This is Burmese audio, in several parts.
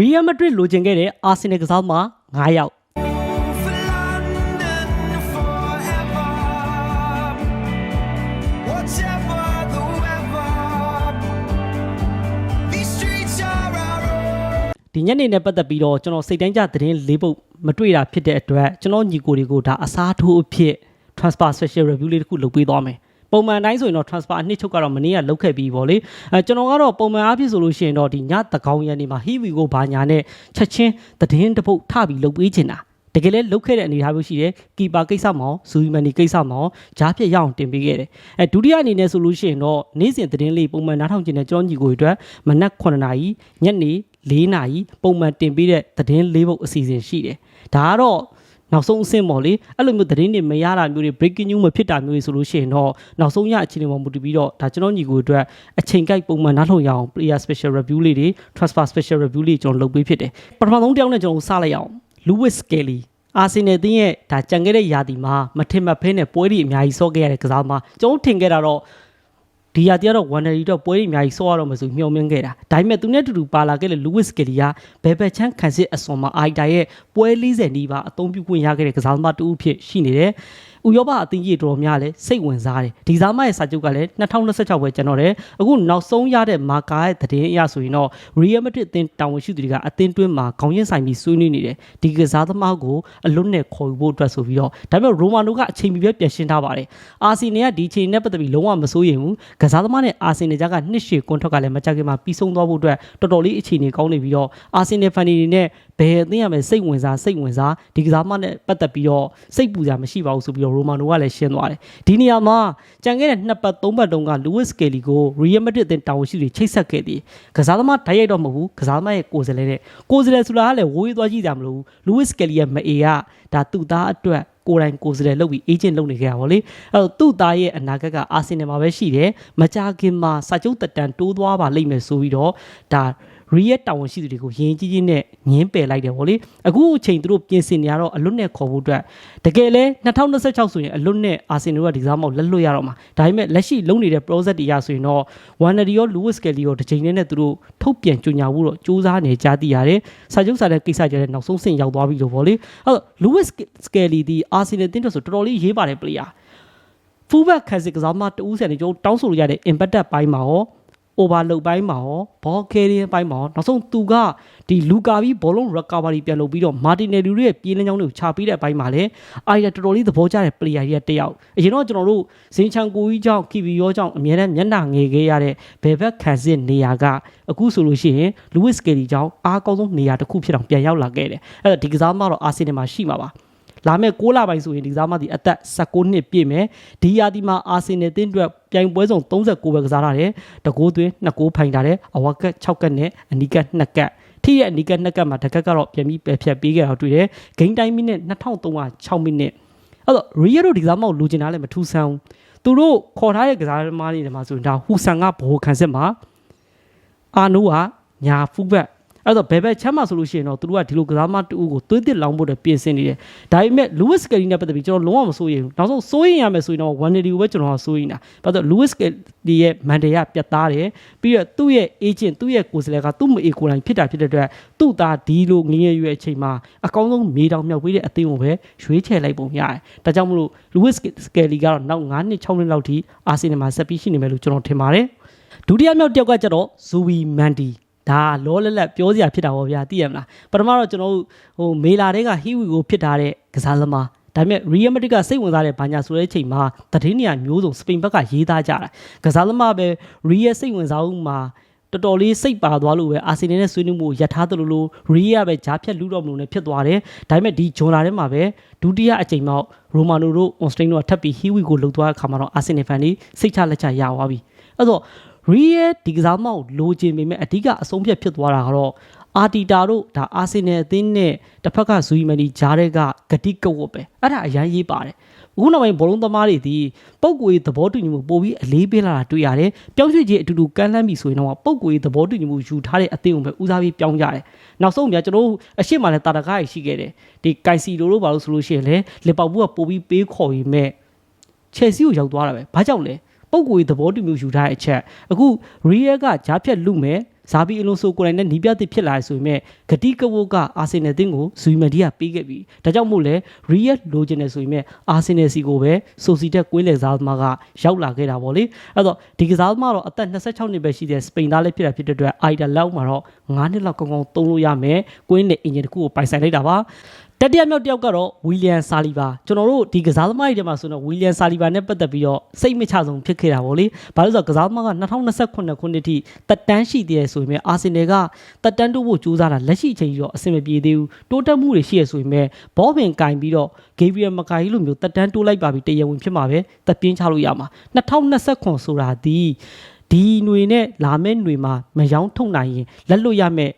ရီယယ်မက်ဒရစ်လိုချင်ခဲ့တဲ့အာဆင်နယ်ကစားသမား9ယောက် for London forever. Whatever the weather, these streets are our own. ဒီညနေနဲ့ပတ်သက်ပြီးတော့ကျွန်တော်စိတ်တိုင်းကြသတင်းလေးပုတ်မတွေ့တာဖြစ်တဲ့အတွက်ကျွန်တော်ညီကိုတွေကိုဒါအစားထိုးအဖြစ် transfer special review လေးတစ်ခုလုပ်ပေးသွားမယ် ပုံမှန်တိုင်းဆိုရင်တော့ transfer အနှစ်ချုပ်ကတော့မနေ့ကလုပ်ခဲ့ပြီးပေါ့လေအဲကျွန်တော်ကတော့ပုံမှန်အားဖြင့်ဆိုလို့ရှိရင်တော့ဒီညတကောင်ရန်နေမှာ Hiwi ကိုဘာညာနဲ့ချက်ချင်းသတင်းတစ်ပုတ်ထပြီးလုပ်ပေးချင်တာတကယ်လဲလုတ်ခဲ့တဲ့အနေအထားမျိုးရှိတယ်ကီပါကိစ္စမောင်ဇူမန်နီကိစ္စမောင်ဂျားပြက်ရအောင်တင်ပေးခဲ့တယ်အဲဒုတိယအနေနဲ့ဆိုလို့ရှိရင်တော့နေ့စဉ်သတင်းလေးပုံမှန်နားထောင်ခြင်းနဲ့ကျွန်တော်ညီကိုတွေအတွက်မနက်9နာရီညနေ4နာရီပုံမှန်တင်ပေးတဲ့သတင်းလေးပုတ်အစီအစဉ်ရှိတယ်ဒါကတော့ နောက်ဆုံးအဆင့်ပေါ့လေအဲ့လိုမျိုးသတင်းတွေမရတာမျိုးတွေ breaking news မဖြစ်တာမျိုးတွေဆိုလို့ရှိရင်တော့နောက်ဆုံးရအခြေအနေပေါ်မူတည်ပြီးတော့ဒါကျွန်တော်ညီကိုအတွက်အချိန်ကိုက်ပုံမှန်နားထောင်ရအောင် player special review လေးတွေ transfer special review လေးကျွန်တော်လုပ်ပေးဖြစ်တယ်ပထမဆုံးတစ်ယောက်နဲ့ကျွန်တော်စလိုက်ရအောင် Lewis Kelly အာဆင်နယ်တင်းရဲ့ဒါကြံခဲ့တဲ့ယာတီမှာမထင်မှတ်ဖဲနဲ့ပွဲတွေအများကြီးဆော့ခဲ့ရတဲ့ကစားသမားကျွန်တော်ထင်ခဲ့တာတော့ ဒီယာတီကတော့ဝန်ဒရီတော့ပွဲတွေအများကြီးဆော့ရတော့မှဆိုမျှော်မှန်းခဲ့တာဒါပေမဲ့သူနဲ့တူတူပါလာခဲ့တဲ့ Lewis Kelly ကဘယ်ဘက်ချမ်းခံစစ်အစွန်မှာအိုက်တာရဲ့ပွဲ40နီးပါအသုံးပြုခွင့်ရခဲ့တဲ့ကစားသမားတူအဖြစ်ရှိနေတယ် ဥရောပအသင်းကြီးတော်တော်များလဲစိတ်ဝင်စားတယ်ဒီစားမရဲ့စာချုပ်ကလည်း2026ပဲကျွန်တော်တယ်အခုနောက်ဆုံးရတဲ့မာကာရဲ့သတင်းအရဆိုရင်တော့ Real Madrid အသင်းတာဝန်ရှိသူတွေကအသင်းတွင်းမှာခေါင်းရင်းဆိုင်ပြီးဆွေးနွေးနေတယ်ဒီကစားသမားကိုအလွတ်နဲ့ခေါ်ယူဖို့အတွက်ဆိုပြီးတော့ဒါပေမဲ့ရိုမာနိုကအချိန်မီပဲပြန်ရှင်းထားပါတယ်အာဆီနယ်ကဒီအချိန်နဲ့ပတ်သက်ပြီးလုံးဝမစိုးရင်ဘူးကစားသမားနဲ့အာဆီနယ်ကြားကနှစ်ရှည်ကွန်ထက်ကလည်းမကြခင်မှာပြီးဆုံးသွားဖို့အတွက်တော်တော်လေးအခြေအနေကောင်းနေပြီးတော့အာဆီနယ်ဖန်နေတွေနဲ့ ဘယ်အသင်းရမယ်စိတ်ဝင်စားစိတ်ဝင်စားဒီကစားသမားနဲ့ပတ်သက်ပြီးတော့စိတ်ပူစရာမရှိပါဘူးဆိုပြီးတော့ရိုမာနိုကလည်းရှင်းသွားတယ်ဒီနေရာမှာကြံခဲ့တဲ့နှစ်ပတ်သုံးပတ်တုန်းကလူးဝစ်ကယ်လီကိုရီယယ်မက်ဒရစ်အသင်းတာဝန်ရှိသူတွေချိတ်ဆက်ခဲ့သည်ကစားသမားဓာတ်ရိုက်တော့မဟုတ်ဘူးကစားသမားရဲ့ကိုယ်စားလှယ်နဲ့ကိုယ်စားလှယ်ဆိုတာကလည်းဝေးသွားကြည့်ကြမလို့လူးဝစ်ကယ်လီရဲ့မအေကဒါသူ့သားအတွက်ကိုယ်တိုင်ကိုယ်စားလှယ်လုပ်ပြီးအေဂျင့်လုပ်နေကြတာဗောလေအဲ့တော့သူ့သားရဲ့အနာဂတ်ကအာဆင်နယ်မှာပဲရှိတယ်မကြခင်မှာစာချုပ်တက်တန်တိုးသွားပါလိမ့်မယ်ဆိုပြီးတော့ဒါ ရီယက်တာဝန်ရှိသူတွေကိုယဉ်ကြီးကြီးနဲ့ညင်းပယ်လိုက်တယ်ဗောလေအခုအချိန်သူတို့ပြင်ဆင်နေရတော့အလွတ်နဲ့ခေါ်ဖို့အတွက်တကယ်လဲ2026ဆိုရင်အလွတ်နဲ့အာဆင်နယ်ကဒီစားမောက်လက်လွတ်ရတော့မှာဒါပေမဲ့လက်ရှိလုံးနေတဲ့ project တွေရဆိုရင်တော့ဝန်နဒီရောလူးဝစ်ကယ်လီရောတစ်ချိန်တည်းနဲ့သူတို့ထုတ်ပြန်ကြညာဖို့တော့စူးစမ်းနေကြသိရတယ်စာချုပ်စာတဲ့ကိစ္စကြတဲ့နောက်ဆုံးဆင့်ရောက်သွားပြီလို့ဗောလေအဲ့တော့လူးဝစ်ကယ်လီဒီအာဆင်နယ်တင်းတော့ဆိုတော်တော်လေးရေးပါတယ် player ဖူးဘက်ခန်းစစ်ကစားမတူးဆန်နေကျွန်တော်တောင်းဆိုလို့ရတဲ့ impact ပိုင်းမှာရော over လုတ်ပိုင်းမှာရော ball carrying ပိုင်းမှာရောနောက်ဆုံးသူကဒီလူကာပြီးဘောလုံး recovery ပြန်လုပ်ပြီးတော့ martinelli ရဲ့ပြေးလမ်းကြောင်းတွေကိုခြာပေးတဲ့အပိုင်းမှာလည်းအာရတော်တော်လေးသဘောကျတဲ့ player ကြီးတစ်ယောက်အရင်တော့ကျွန်တော်တို့ဇင်ချန်ကိုကြီးကြောင့် KV ရောကြောင့်အများနဲ့မျက်နှာငယ်ခဲ့ရတဲ့ဘယ်ဘက်ခံစစ်နေရာကအခုဆိုလို့ရှိရင် Lewis Kelly ကြောင့်အားကောင်းဆုံးနေရာတစ်ခုဖြစ်အောင်ပြန်ရောက်လာခဲ့တယ်အဲ့တော့ဒီကစားမတော့အာဆင်နယ်မှာရှိမှာပါ လာမယ့်6လပိုင်းဆိုရင်ဒီကစားမသည်အသက်16နှစ်ပြည့်မယ်ဒီရာသီမှာအာဆင်နယ်တင်းအတွက်ပြိုင်ပွဲစုံ39ပဲကစားထားတယ်တကိုးသွင်း2ကိုးဖိုင်ထားတယ်အဝက်ကတ်6ကတ်နဲ့အနီးကတ်2ကတ်ထိရဲ့အနီးကတ်2ကတ်မှာတကတ်ကတော့ပြန်ပြီးပယ်ဖြတ်ပေးခဲ့တော့တွေ့တယ်ဂိမ်းတိုင်းမိနစ်2306မိနစ်အဲ့တော့ရီယယ်တို့ဒီကစားမကိုလူချင်တာလည်းမထူးဆန်းဘူးသူတို့ခေါ်ထားတဲ့ကစားသမားတွေမှာဆိုရင်ဒါဟူဆန်ကဘိုးခံစစ်မှာအာနိုးကညာဖူးဘက် အဲ့တော့ဘယ်ဘက်ချမ်းမှာဆိုလို့ရှိရင်တော့သူတို့ကဒီလိုကစားမတူကိုသွေးတစ်လောင်းဖို့တပြင်ဆင်နေတယ်ဒါပေမဲ့ Lewis Kelly နဲ့ပတ်သက်ပြီးကျွန်တော်လုံးဝမစိုးရိမ်ဘူးနောက်ဆုံးစိုးရိမ်ရမယ်ဆိုရင်တော့ Wanedy ကိုပဲကျွန်တော်ကစိုးရိမ်တာဘာလို့ Lewis Kelly ရဲ့မန်ဒေယာပြတ်သားတယ်ပြီးတော့သူ့ရဲ့ agent သူ့ရဲ့ကိုယ်စားလှယ်ကသူ့မအေကိုယ်တိုင်ဖြစ်တာဖြစ်တဲ့အတွက်သူ့သားဒီလိုငငယ်ရွယ်အချိန်မှာအကောင်းဆုံးမေးတောင်မြောက်ပေးတဲ့အသင်းကိုပဲရွေးချယ်လိုက်ပုံရတယ်ဒါကြောင့်မလို့ Lewis Kelly ကတော့နောက်9နှစ်6နှစ်လောက်ထိအာဆင်နယ်မှာဆက်ပြီးရှိနေမယ်လို့ကျွန်တော်ထင်ပါတယ်ဒုတိယမြောက်တစ်ယောက်ကကျတော့ Zoe Mandy ဒါလောလက်လက်ပြောစရာဖြစ်တာပေါ့ဗျာသိရမလားပထမတော့ကျွန်တော်တို့ဟိုမေလာတွေကဟီဝီကိုဖြစ်ထားတဲ့ကစားသမားဒါပေမဲ့ Real Madrid ကစိတ်ဝင်စားတဲ့ဘာညာဆိုတဲ့အချိန်မှာသတင်းနေရမျိုးစုံစပိန်ဘက်ကရေးသားကြတာကစားသမားပဲ Real စိတ်ဝင်စားမှုမှာတော်တော်လေးစိတ်ပါသွားလို့ပဲအာဆင်နယ်နဲ့ဆွေးနွေးမှုရထားတယ်လို့လို့ Real ပဲဂျားဖြတ်လူတော့မလို့နဲ့ဖြစ်သွားတယ်ဒါပေမဲ့ဒီဂျွန်လာထဲမှာပဲဒုတိယအချိန်မှာရိုမာနိုတို့ on strain တို့ထပ်ပြီးဟီဝီကိုလှုပ်သွားတဲ့အခါမှာတော့အာဆင်နယ်ဖန်တွေစိတ်ချလက်ချရသွားပြီအဲ့တော့ Real ဒီကစားမောက်လိုချင်ပေမဲ့အဓိကအဆုံးဖြတ်ဖြစ်သွားတာကတော့အာတီတာတို့ဒါအာဆင်နယ်အသင်းနဲ့တစ်ဖက်ကဇူီမနီဂျားတဲ့ကဂတိကဝတ်ပဲအဲ့ဒါအရန်ရေးပါတယ်အခုနောက်ပိုင်းဘောလုံးသမားတွေဒီပုံကိုယ်သဘောတူညီမှုပို့ပြီးအလေးပေးလာတာတွေ့ရတယ်။ပြောင်းရွှေ့ခြင်းအတူတူကမ်းလှမ်းပြီဆိုရင်တော့ပုံကိုယ်သဘောတူညီမှုယူထားတဲ့အသင်းကိုပဲဦးစားပေးပြောင်းကြတယ်။နောက်ဆုံးပြကျွန်တော်တို့အရှိမလည်းတာတကားရရှိခဲ့တယ်။ဒီကိုင်စီလိုတို့ဘာလို့ဆိုလို့ရှိရင်လေလီဗာပူးကပို့ပြီးပေးခေါ်ပြီးမဲ့ချယ်ဆီကိုရောက်သွားတာပဲ။ဘာကြောင့်လဲ။ ပုံကိုယ်သဘောတူမှုယူထားတဲ့အချက်အခုရီယယ်ကဂျားဖြတ်လူမဲ့ဇာဘီအလွန်ဆိုကိုယ်တိုင်နဲ့နီးပြသစ်ဖြစ်လာရဆိုပေမဲ့ဂတိကဝုတ်ကအာဆင်နယ်အသင်းကိုဇူမန်ဒီကပေးခဲ့ပြီဒါကြောင့်မို့လဲရီယက်လိုချင်တယ်ဆိုပေမဲ့အာဆင်နယ်စီကိုပဲဆိုစီတက်ကွင်းလေစားသမားကရောက်လာခဲ့တာပေါ့လေအဲ့တော့ဒီကစားသမားတော့အသက်26နှစ်ပဲရှိတဲ့စပိန်သားလေးဖြစ်တာဖြစ်တဲ့အတွက်အိုက်ဒါလောက်မှာတော့9နှစ်လောက်ကောင်းကောင်းသုံးလို့ရမယ်ကွင်းလေအင်ဂျင်တစ်ခုကိုပိုင်ဆိုင်လိုက်တာပါ တတိယမြောက်တစ်ယောက်ကတော့ဝီလီယံဆာလီဘာကျွန်တော်တို့ဒီကစားသမားတွေထဲမှာဆိုတော့ဝီလီယံဆာလီဘာနဲ့ပတ်သက်ပြီးတော့စိတ်မချဆုံးဖြစ်ခဲ့တာပေါ့လေဘာလို့လဲဆိုတော့ကစားသမားက2028ခုနှစ်ထိတက်တန်းရှိသေးတယ်ဆိုပေမဲ့အာဆင်နယ်ကတက်တန်းတိုးဖို့ကြိုးစားတာလက်ရှိအချိန်ကြီးတော့အဆင်မပြေသေးဘူးတိုးတက်မှုတွေရှိရဆိုပေမဲ့ဘောပင်ကင်ပြီးတော့ဂေဗရီယယ်မကာကြီးလိုမျိုးတက်တန်းတိုးလိုက်ပါပြီတရားဝင်ဖြစ်မှာပဲတက်ပြင်းချလို့ရမှာ2029ဆိုတာဒီဒီຫນွေနဲ့လာမဲ့ຫນွေမှာမယောင်းထုတ်နိုင်ရင်လက်လွတ်ရမဲ့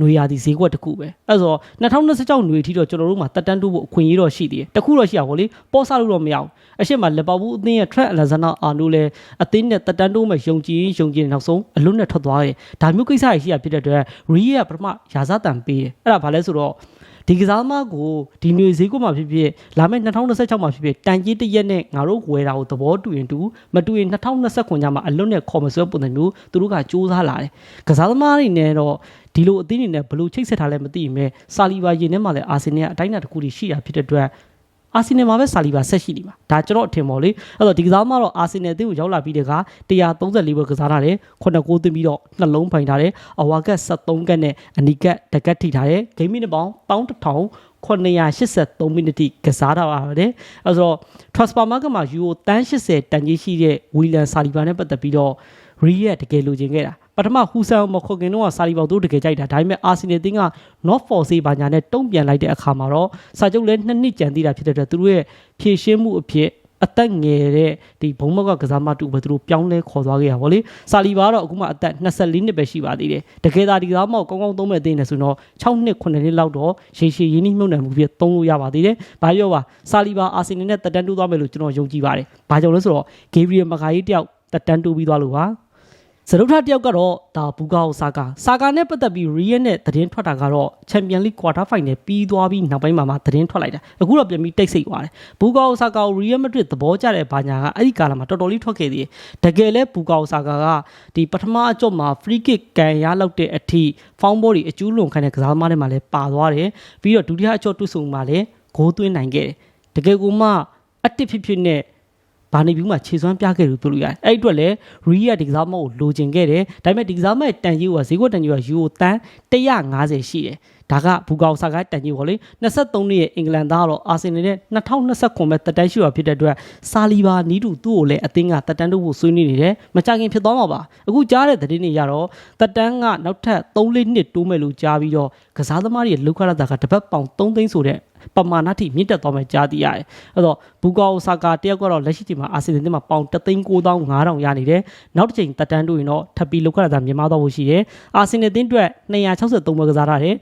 ຫນွေရာသီဈေးကွက်တစ်ခုပဲအဲ့ဆို2026ຫນွေအထိတော့ကျွန်တော်တို့မှာတက်တန်းတိုးဖို့အခွင့်အရေးတော့ရှိသေးတယ်တခုတော့ရှိရပါဘောလေပေါ်စားလို့တော့မရဘူးအရှိမလက်ပါဘူးအသင်းရဲ့ track Alexander Arnold လည်းအသင်းနဲ့တက်တန်းတိုးမဲ့ယုံကြည်ယုံကြည်နောက်ဆုံးအလွတ်နဲ့ထွက်သွားတယ်ဒါမျိုးကိစ္စတွေရှိရဖြစ်တဲ့အတွက် Re ကပထမရာဇတန်ပေးတယ်အဲ့ဒါဘာလဲဆိုတော့ ဒီကစားသမားကိုဒီမျိုးဈေးကွက်မှာဖြစ်ဖြစ်လာမယ့်2026မှာဖြစ်ဖြစ်တန်ကြီးတစ်ရက်နဲ့ငါတို့ဝယ်တာကိုသဘောတူရင်တူမတူရင်2029ညမှာအလွတ်နဲ့ခေါ်မဆွဲပုံစံမျိုးသူတို့ကစူးစမ်းလာတယ်ကစားသမားတွေနဲ့တော့ဒီလိုအသင်းတွေနဲ့ဘယ်လိုချိတ်ဆက်ထားလဲမသိရင်ပဲဆာလီဘာရင်ထဲမှာလည်းအာဆင်နယ်ကအတိုင်းအတာတစ်ခုတည်းရှိတာဖြစ်တဲ့အတွက် အာဆင်နယ်မှာပဲဆာလီဘာဆက်ရှိနေမှာဒါကျွန်တော်အထင်ပေါ့လေအဲ့တော့ဒီကစားသမားတော့အာဆင်နယ်အသင်းကိုရောက်လာပြီးတဲ့က134ပွဲကစားထားတယ်ခုနှစ်ကိုသွင်းပြီးတော့နှလုံးပိုင်ထားတယ်အဝါကတ်73ကတ်နဲ့အနီကတ်တကတ်ထိထားတယ်ဂိမ်းမီနစ်ပေါင်း1100 983မိနစ်ထိကစားထားပါတယ်အဲဆိုတော့ transfer market မှာ euro တန်း80တန်ကြီးရှိတဲ့ဝီလန်ဆာလီဘာနဲ့ပတ်သက်ပြီးတော့ရီရက်တကယ်လိုချင်ခဲ့တာ ပထမဟူဆန်မခေါ်ခင်တော့ဆာလီဘောက်တို့တကယ်ကြိုက်တာဒါပေမဲ့အာဆင်နယ်တင်းက not for sale ဘာညာနဲ့တုံ့ပြန်လိုက်တဲ့အခါမှာတော့စာချုပ်လည်းနှစ်နှစ်ကြံသေးတာဖြစ်တဲ့အတွက်သူတို့ရဲ့ဖြည့်ရှင်းမှုအဖြစ်အသက်ငယ်တဲ့ဒီဘုံဘက်ကကစားမတူပဲသူတို့ပြောင်းလဲခေါ်သွားခဲ့ရပါဗောလေစာလီဘာကတော့အခုမှအသက်24နှစ်ပဲရှိပါသေးတယ်တကယ်သာဒီကစားမောက်ကောင်းကောင်းသုံးမဲ့သေးနေဆိုတော့6နှစ်9နှစ်လောက်တော့ရေရှည်ရင်းနှီးမြှုပ်နှံမှုဖြစ်သုံးလို့ရပါသေးတယ်ဘာပြောပါစာလီဘာအာဆင်နယ်နဲ့တက်တန်းတိုးသွားမယ်လို့ကျွန်တော်ယုံကြည်ပါတယ်ဘာကြောင့်လဲဆိုတော့ဂေဗရီယယ်မကာကြီးတယောက်တက်တန်းတိုးပြီးသွားလို့ပါ စရုပ်ထတယောက်ကတော့ဒါဘူကာအိုဆာကာဆာကာနဲ့ပတ်သက်ပြီးရီယက်နဲ့သတင်းထွက်တာကတော့ချန်ပီယံလိကွာတာဖိုင်နယ်ပြီးသွားပြီးနောက်ပိုင်းမှာမှသတင်းထွက်လိုက်တာအခုတော့ပြန်ပြီးတိတ်ဆိတ်သွားတယ်ဘူကာအိုဆာကာကိုရီယက်မက်ဒရစ်သဘောကျတဲ့ဘာညာကအဲ့ဒီကာလမှာတော်တော်လေးထွက်ခဲ့သေးတယ်တကယ်လဲဘူကာအိုဆာကာကဒီပထမအကျော့မှာ free kick ကန်ရလောက်တဲ့အထိ foul ball တွေအကျူးလွန်ခိုင်းတဲ့ကစားသမားတွေမှာလည်းပါသွားတယ်ပြီးတော့ဒုတိယအကျော့တွတ်ဆုံမှာလည်းဂိုးသွင်းနိုင်ခဲ့တယ်တကယ်ကိုမှအတစ်ဖြစ်ဖြစ်နဲ့ ဘာနေဘူးမှာခြေစွမ်းပြခဲ့လို့ပြောလို့ရတယ်အဲ့ဒီအတွက်လည်းရီးရဒီကစားမကိုလိုချင်ခဲ့တယ်ဒါပေမဲ့ဒီကစားမရဲ့တန်ကြီးကဈေးကွက်တန်ကြီးကယူကိုတန်150ရှိတယ်ဒါကဘူကောင်ဆာကတန်ကြီးပေါ့လေ23နှစ်ရဲ့အင်္ဂလန်သားကတော့အာဆင်နယ်နဲ့2029မဲ့တက်တန်းရှိရဖြစ်တဲ့အတွက်ဆာလီဘာနီးတူသူ့ကိုလည်းအသင်းကတက်တန်းတို့ဖို့ဆွေးနွေးနေတယ်မကြခင်ဖြစ်သွားမှာပါအခုကြားတဲ့သတင်းတွေရတော့တက်တန်းကနောက်ထပ်3-4နှစ်တိုးမဲ့လို့ကြားပြီးတော့ကစားသမားတွေလောက်ခရတာကတစ်ပတ်ပေါင်3သိန်းဆိုတဲ့ ပမာဏထိမြင့်တက်သွားမှကြားသိရတယ်အဲ့တော့ဘူကာအိုဆာကာတယောက်ကတော့လက်ရှိချိန်မှာအာဆင်နယ်မှာပေါင်3,9500ရနေတယ်နောက်တစ်ချိန်တက်တန်းတို့ရင်တော့ထပ်ပြီးလောက်ခရတာမြန်မာသွားဖို့ရှိတယ်အာဆင်နယ်တင်းအတွက်263ပွဲကစားထားတယ်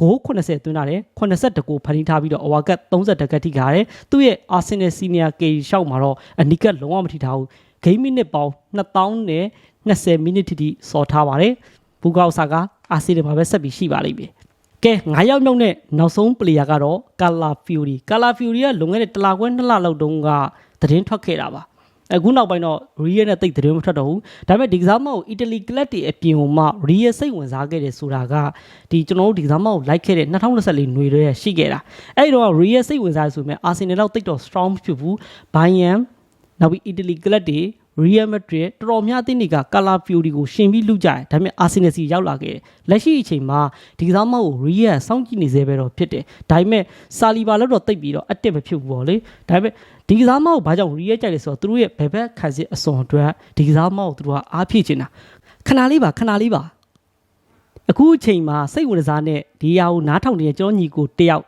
ဂိုး80သွင်းလာတယ်82ကိုဖန်တီးထားပြီးတော့အဝါကတ်30တက်ကတ်ထိကားတယ်သူ့ရဲ့အာဆင်နယ်စီနီယာကေရှောက်မှာတော့အနီကတ်လုံးဝမထိထားဘူးဂိမ်းမိနစ်ပေါင်း2000နဲ့20မိနစ်ထိထိစော်ထားပါတယ်ဘူကာအိုဆာကာအာဆင်နယ်မှာပဲဆက်ပြီးရှိပါလိမ့်မယ် ကဲ9ရောက်မြောက်နဲ့နောက်ဆုံးပလေယာကတော့ကာလာဖီယိုရီကာလာဖီယိုရီကလွန်ခဲ့တဲ့တစ်လခွဲနှစ်လလောက်တုန်းကသတင်းထွက်ခဲ့တာပါအခုနောက်ပိုင်းတော့ရီယယ်နဲ့တိတ်သတင်းမထွက်တော့ဘူးဒါပေမဲ့ဒီကစားမကိုအီတလီကလပ်တွေအပြင်ကိုမှရီယယ်စိတ်ဝင်စားခဲ့တယ်ဆိုတာကဒီကျွန်တော်တို့ဒီကစားမကိုလိုက်ခဲ့တဲ့2024ຫນွေတွေရှိခဲ့တာအဲ့ဒီတော့ရီယယ်စိတ်ဝင်စားဆိုပေမဲ့အာဆင်နယ်တော့တိတ်တော့ strong မဖြစ်ဘူးဘိုင်ယန်နောက်ပြီးအီတလီကလပ်တွေ Real Madrid တော်တော်များအသင်းတွေကကာလာဖီယိုဒီကိုရှင်ပြီးလူကြတယ်ဒါပေမဲ့အာဆင်နယ်စီရောက်လာခဲ့တယ်လက်ရှိအချိန်မှာဒီကစားမကို Real စောင့်ကြည့်နေသေးပဲတော့ဖြစ်တယ်ဒါပေမဲ့ဆာလီဘာလည်းတော့တိတ်ပြီးတော့အတက်မဖြစ်ဘူးပေါ့လေဒါပေမဲ့ဒီကစားမကိုဘာကြောင့် Real ကြိုက်လဲဆိုတော့သူတို့ရဲ့ဘယ်ဘက်ခံစစ်အစွန်အတွက်ဒီကစားမကိုသူတို့ကအားဖြည့်ချင်တာခဏလေးပါခဏလေးပါအခုအချိန်မှာစိတ်ဝင်စားနဲ့ဒီအရာကိုနားထောင်နေတဲ့ကျွန်တော်ညီကိုတယောက်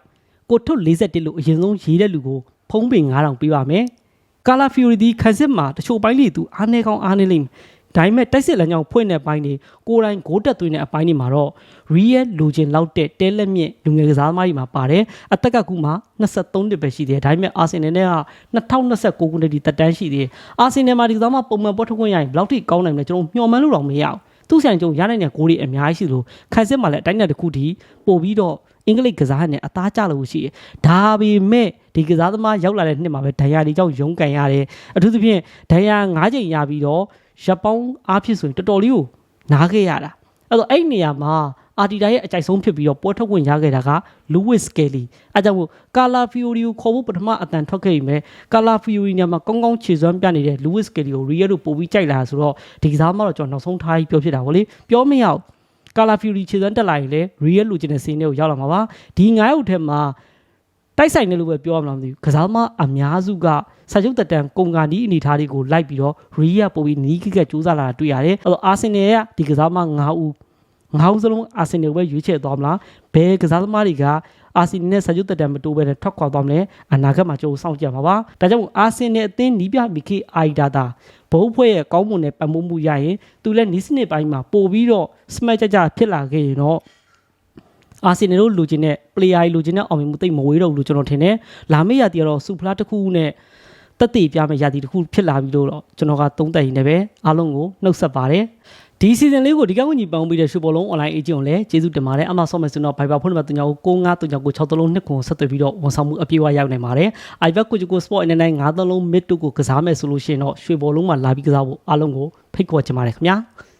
ကိုထုတ်41လို့အရင်ဆုံးရေးတဲ့လူကိုဖုံးပင်9000ပေးပါမယ် ကာလာဖီယိုရီဒီခန်းစစ်မှာတချို့ပိုင်းလေးသူအားနေကောင်းအားနေလိမ့်မယ်ဒါပေမဲ့တိုက်စစ်လမ်းကြောင်းဖွင့်တဲ့ပိုင်းတွေကိုယ်တိုင်ဂိုးတက်သွင်းတဲ့အပိုင်းတွေမှာတော့ real လိုချင်လောက်တဲ့တဲလက်မြင့်လူငယ်ကစားသမားတွေမှာပါတယ်အသက်ကကူမှာ23နှစ်ပဲရှိသေးတယ်ဒါပေမဲ့အာဆင်နယ်နဲ့က2029ခုနှစ်ဒီတက်တန်းရှိသေးတယ်အာဆင်နယ်မှာဒီကစားသမားပုံမှန်ပေါ်ထုတ်ခွင့်ရရင်ဘယ်လောက်ထိကောင်းနိုင်မလဲကျွန်တော်မျှော်မှန်းလို့တော့မရဘူးသူ့ဆိုင်ကျုံရနိုင်တဲ့ဂိုးတွေအများကြီးရှိလို့ခန်းစစ်မှာလည်းအတိုင်းအတာတစ်ခုထိပို့ပြီးတော့ အင်္ဂလိပ်ကစားနဲ့အသားကျလို့ရှိတယ်ဒါပေမဲ့ဒီကစားသမားရောက်လာတဲ့နှစ်မှာပဲဒဏ်ရာတွေကြောင့်ရုန်းကန်ရတယ်အထူးသဖြင့်ဒဏ်ရာ၅ချိန်ရပြီးတော့ရပ်ပေါင်းအားဖြစ်ဆိုရင်တော်တော်လေးကိုနားခဲ့ရတာအဲ့တော့အဲ့ဒီနေရာမှာအာတီတာရဲ့အကြိုက်ဆုံးဖြစ်ပြီးတော့ပွဲထုတ်ဝင်ရခဲ့တာကလူးဝစ်စကယ်လီအဲကြောင့်မို့ကာလာဖီယိုရီကိုခေါ်ဖို့ပထမအတန်ထွက်ခဲ့ပြီမဲ့ကာလာဖီယိုရီညမှာကောင်းကောင်းခြေစွမ်းပြနေတဲ့လူးဝစ်စကယ်လီကိုရီယယ်တို့ပို့ပြီးကြိုက်လာတာဆိုတော့ဒီကစားမှတော့ကျွန်တော်နောက်ဆုံးထားပြီးပြောဖြစ်တာဗောလေပြောမရဘူး ကာလာဖီယိုရီခြေစွမ်းတက်လာရင်လေရီယယ်လူချင်တဲ့စီးနေကိုရောက်လာမှာပါဒီ9ရောက်ထဲမှာတိုက်ဆိုင်တယ်လို့ပဲပြောရမလားမသိဘူးကစားမအများစုကစာချုပ်တက်တန်ကုန်ကန်ဒီအနေထားတွေကိုလိုက်ပြီးတော့ရီးယာပို့ပြီးနီးကက်ကကြိုးစားလာတာတွေ့ရတယ်အဲ့တော့အာဆင်နယ်ကဒီကစားမ9ဦး9ဦးစလုံးအာဆင်နယ်ကိုပဲရွေးချယ်သွားမလားဘယ်ကစားသမားတွေကအာဆင်နယ်နဲ့စာချုပ်တက်တန်မတိုးဘဲနဲ့ထွက်ခွာသွားမလဲအနာဂတ်မှာကြိုးစောင့်ကြမှာပါဒါကြောင့်မို့အာဆင်နယ်အသင်းနီးပြမီခေအိုင်ဒါတာ ဘုံဖွဲ့ရဲ့ကောင်းမွန်တဲ့ပတ်မိုးမှုရရင်သူလည်းနီးစနစ်ပိုင်းမှာပို့ပြီးတော့စမတ်ကြကြဖြစ်လာခဲ့ရင်တော့အာဆင်နယ်တို့လူချင်းတဲ့ player လူချင်းတဲ့အောင်မြင်မှုတိတ်မဝေးတော့ဘူးလို့ကျွန်တော်ထင်တယ်။လာမယ့်ရာသီကတော့စူဖလားတစ်ခုနဲ့တက်တည်ပြမယ့်ရာသီတစ်ခုဖြစ်လာပြီလို့တော့ကျွန်တော်ကသုံးသပ်ရင်းနဲ့ပဲအားလုံးကိုနှုတ်ဆက်ပါတယ်။ ဒီစီဇန်လေးကိုဒီကောင်းကြီးပေါင်းပြီးတဲ့ရှုပ်ပေါ်လုံး online agent ကိုလည်းကျေးဇူးတင်ပါတယ်။အမှဆော့မယ်ဆိုတော့ Viber ဖုန်းနံပါတ်39693996လုံးနှစ်ခုဆက်သွယ်ပြီးတော့ဝန်ဆောင်မှုအပြည့်အဝရောက်နိုင်ပါတယ်။ iVac ကိုကို Sport အနေနဲ့9လုံး mid တို့ကိုကစားမယ်ဆိုလို့ရှိရင်တော့ရွှေဘောလုံးမှာလာပြီးကစားဖို့အားလုံးကိုဖိတ်ခေါ်ချင်ပါတယ်ခင်ဗျာ။